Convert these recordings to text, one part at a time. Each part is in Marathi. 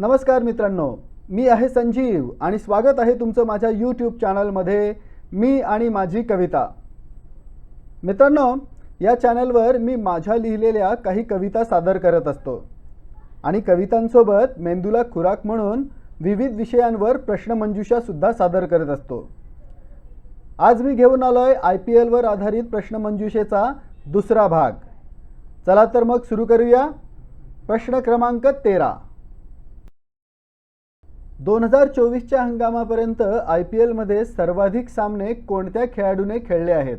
नमस्कार मित्रांनो मी आहे संजीव आणि स्वागत आहे तुमचं माझ्या यूट्यूब चॅनलमध्ये मी आणि माझी कविता. मित्रांनो या चॅनलवर मी माझ्या लिहिलेल्या काही कविता सादर करत असतो. आणि कवितांसोबत मेंदूला खुराक म्हणून विविध विषयांवर प्रश्नमंजुषासुद्धा सादर करत असतो. आज मी घेऊन आलो आहे आय पी एलवर आधारित प्रश्नमंजुषेचा दुसरा भाग. चला तर मग सुरू करूया. प्रश्न क्रमांक तेरा. दोन हजार चोवीसच्या हंगामापर्यंत आय पी एलमध्ये सर्वाधिक सामने कोणत्या खेळाडूने खेळले आहेत?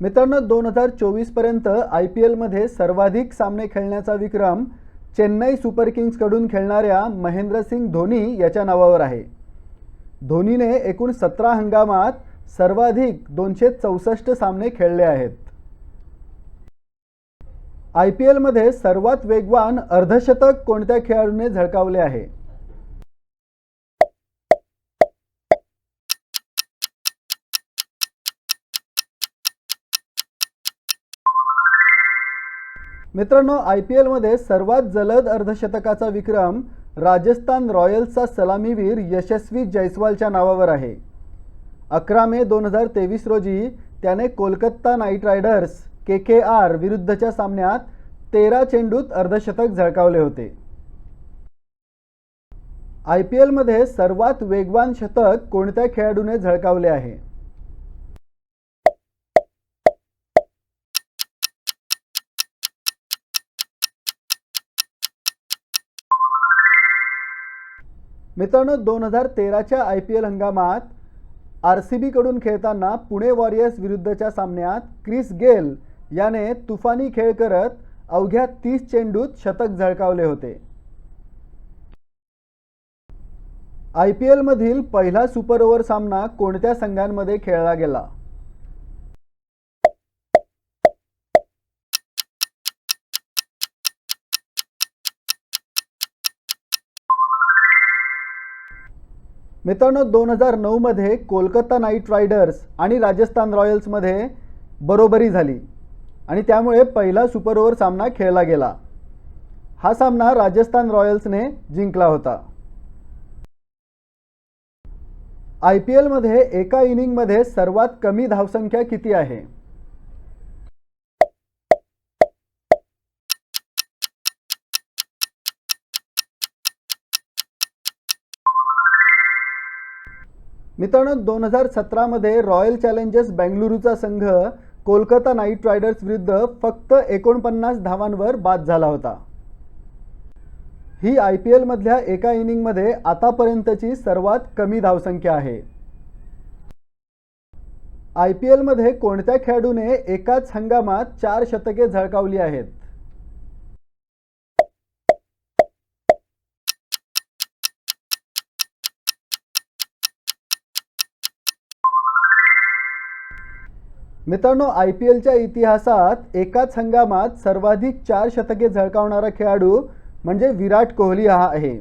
मित्रांनो दोन हजार चोवीसपर्यंत आय पी एलमध्ये सर्वाधिक सामने खेळण्याचा विक्रम चेन्नई सुपर किंग्सकडून खेळणाऱ्या महेंद्रसिंग धोनी याच्या नावावर आहे. धोनीने एकूण सतरा हंगामात सर्वाधिक दोनशे चौसष्ट सामने खेळले आहेत. आय पी एलमध्ये सर्वात वेगवान अर्धशतक कोणत्या खेळाडूने झळकावले आहे? मित्रांनो आय पी एलमध्ये सर्वात जलद अर्धशतकाचा विक्रम राजस्थान रॉयल्सचा सलामीवीर यशस्वी जयस्वालच्या नावावर आहे. अकरा मे दोन हजार तेवीस रोजी त्याने Kolkata Knight Riders K K R विरुद्धच्या सामन्यात तेरा चेंडूत अर्धशतक झळकावले होते. आय पी एलमध्ये सर्वात वेगवान शतक कोणत्या खेळाडूने झळकावले आहे? मित्रांनो दोन हजार तेराच्या आय पी एल हंगामात आर सी बीकडून खेळताना पुणे वॉरियर्स विरुद्धच्या सामन्यात क्रिस गेल याने तुफानी खेळ करत अवघ्या तीस चेंडूत शतक झळकावले होते. आय पी एलमधील पहिला सुपर ओव्हर सामना कोणत्या संघांमध्ये खेळला गेला? मित्रांनो दोन हजार नऊमध्ये कोलकाता नाईट रायडर्स आणि राजस्थान रॉयल्समध्ये बरोबरी झाली आणि त्यामुळे पहिला सुपर ओव्हर सामना खेळला गेला. हा सामना राजस्थान रॉयल्सने जिंकला होता. आय पी एलमध्ये एका इनिंगमध्ये सर्वात कमी धावसंख्या किती आहे? मित्रांनो दोन हजार सतरामध्ये रॉयल चॅलेंजर्स बेंगलुरूचा संघ कोलकाता नाईट रायडर्स विरुद्ध फक्त एकोणपन्नास धावांवर बाद झाला होता. ही आय पी एलमधल्या एका इनिंगमध्ये आतापर्यंतची सर्वात कमी धावसंख्या आहे. आय पी एलमध्ये कोणत्या खेळाडूने एकाच हंगामात चार शतके झळकावली आहेत? मित्रांनो आय पी एलच्या इतिहासात एकाच हंगामात सर्वाधिक चार शतके झळकावणारा खेळाडू म्हणजे विराट कोहली हा आहे.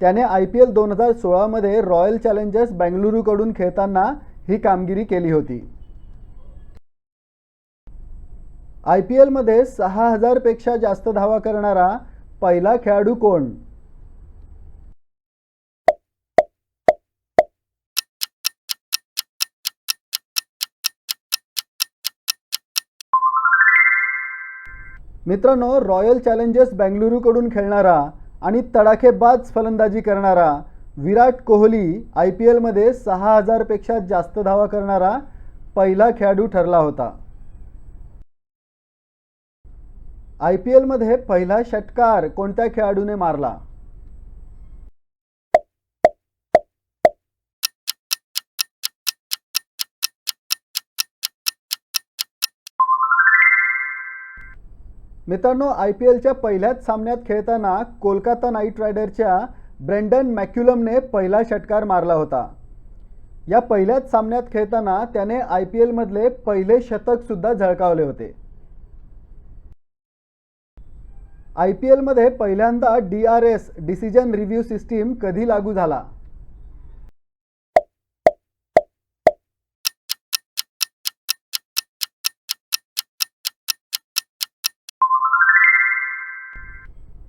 त्याने आय पी एल दोन हजार सोळामध्ये रॉयल चॅलेंजर्स बेंगलुरूकडून खेळताना ही कामगिरी केली होती. आय पी एलमध्ये सहा हजारपेक्षा जास्त धावा करणारा पहिला खेळाडू कोण? मित्रांनो रॉयल चॅलेंजर्स बेंगलुरूकडून खेळणारा आणि तडाखेबाज फलंदाजी करणारा विराट कोहली आय पी एलमध्ये सहा हजारपेक्षा जास्त धावा करणारा पहिला खेळाडू ठरला होता. आय पी एलमध्ये पहिला षटकार कोणत्या खेळाडूने मारला? मित्रांनो आय पी एलच्या पहिल्याच सामन्यात खेळताना कोलकाता नाईट रायडरच्या ब्रेंडन मॅक्युलमने पहिला षटकार मारला होता. या पहिल्याच सामन्यात खेळताना त्याने आय पी एलमधले पहिले शतकसुद्धा झळकावले होते. आय पी एलमध्ये पहिल्यांदा D R S decision review system कधी लागू झाला?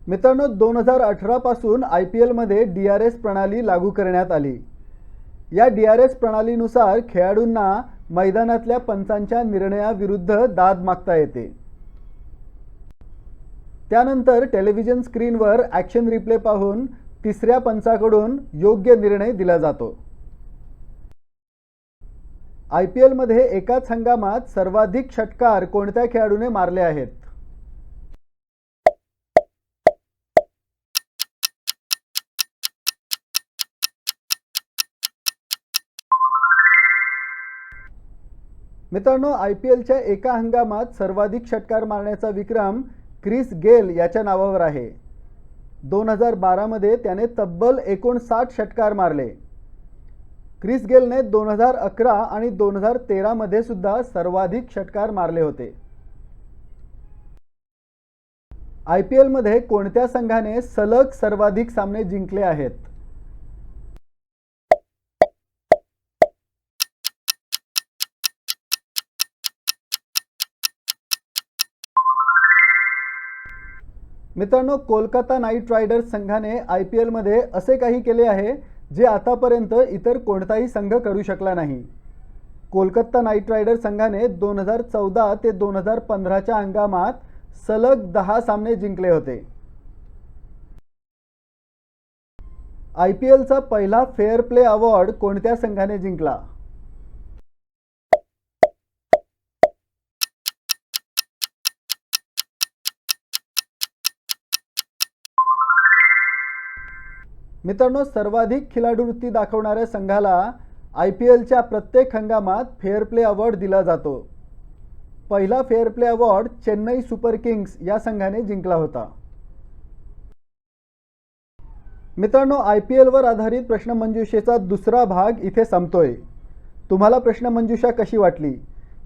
मित्रांनो दोन हजार अठरापासून आय पी एलमध्ये डी आर एस प्रणाली लागू करण्यात आली. या डी आर एस प्रणालीनुसार खेळाडूंना मैदानातल्या पंचांच्या निर्णयाविरुद्ध दाद मागता येते. त्यानंतर टेलिव्हिजन स्क्रीनवर ॲक्शन रिप्ले पाहून तिसऱ्या पंचाकडून योग्य निर्णय दिला जातो. आय पी एलमध्ये एकाच हंगामात सर्वाधिक षटकार कोणत्या खेळाडूने मारले आहेत? मित्रांनो आय पी एलच्या एका हंगामात सर्वाधिक षटकार मारण्याचा विक्रम क्रिस गेल याच्या नावावर आहे. दोन हजार बारामध्ये त्याने तब्बल एकोणसाठ षटकार मारले. क्रिस गेलने दोन हजार अकरा आणि दोन हजार तेरामध्ये सुद्धा सर्वाधिक षटकार मारले होते. आय पी एलमध्ये कोणत्या संघाने सलग सर्वाधिक सामने जिंकले आहेत? मित्रांनो कोलकाता नाईट रायडर्स संघाने आय पी एलमध्ये असे काही केले आहे जे आतापर्यंत इतर कोणताही संघ करू शकला नाही. कोलकाता नाईट रायडर्स संघाने दोन हजार चौदा ते दोन हजार पंधराच्या हंगामात सलग दहा सामने जिंकले होते. आय पी एलचा पहिला फेअर प्ले अवॉर्ड कोणत्या संघाने जिंकला? मित्रांनो सर्वाधिक खिलाडूवृत्ती दाखवणाऱ्या संघाला आय पी एलच्या प्रत्येक हंगामात फेअर प्ले अवॉर्ड दिला जातो. पहिला fair play award Chennai Super Kings या संघाने जिंकला होता. मित्रांनो आय पी एलवर आधारित प्रश्नमंजुषेचा दुसरा भाग इथे संपतोय. तुम्हाला प्रश्नमंजुषा कशी वाटली?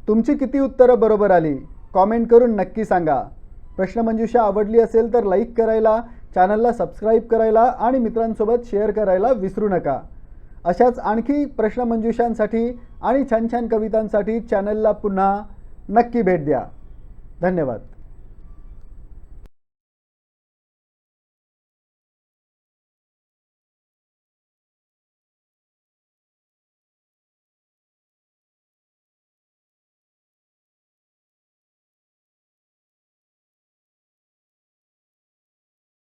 तुमची किती उत्तरं बरोबर आली? कॉमेंट करून नक्की सांगा. प्रश्नमंजुषा आवडली असेल तर लाईक करायला चॅनलला सबस्क्राईब करायला आणि मित्रांसोबत शेअर करायला विसरू नका. अशाच आणखी प्रश्नमंजुषांसाठी आणि छान छान कवितांसाठी चॅनलला पुन्हा नक्की भेट द्या. धन्यवाद.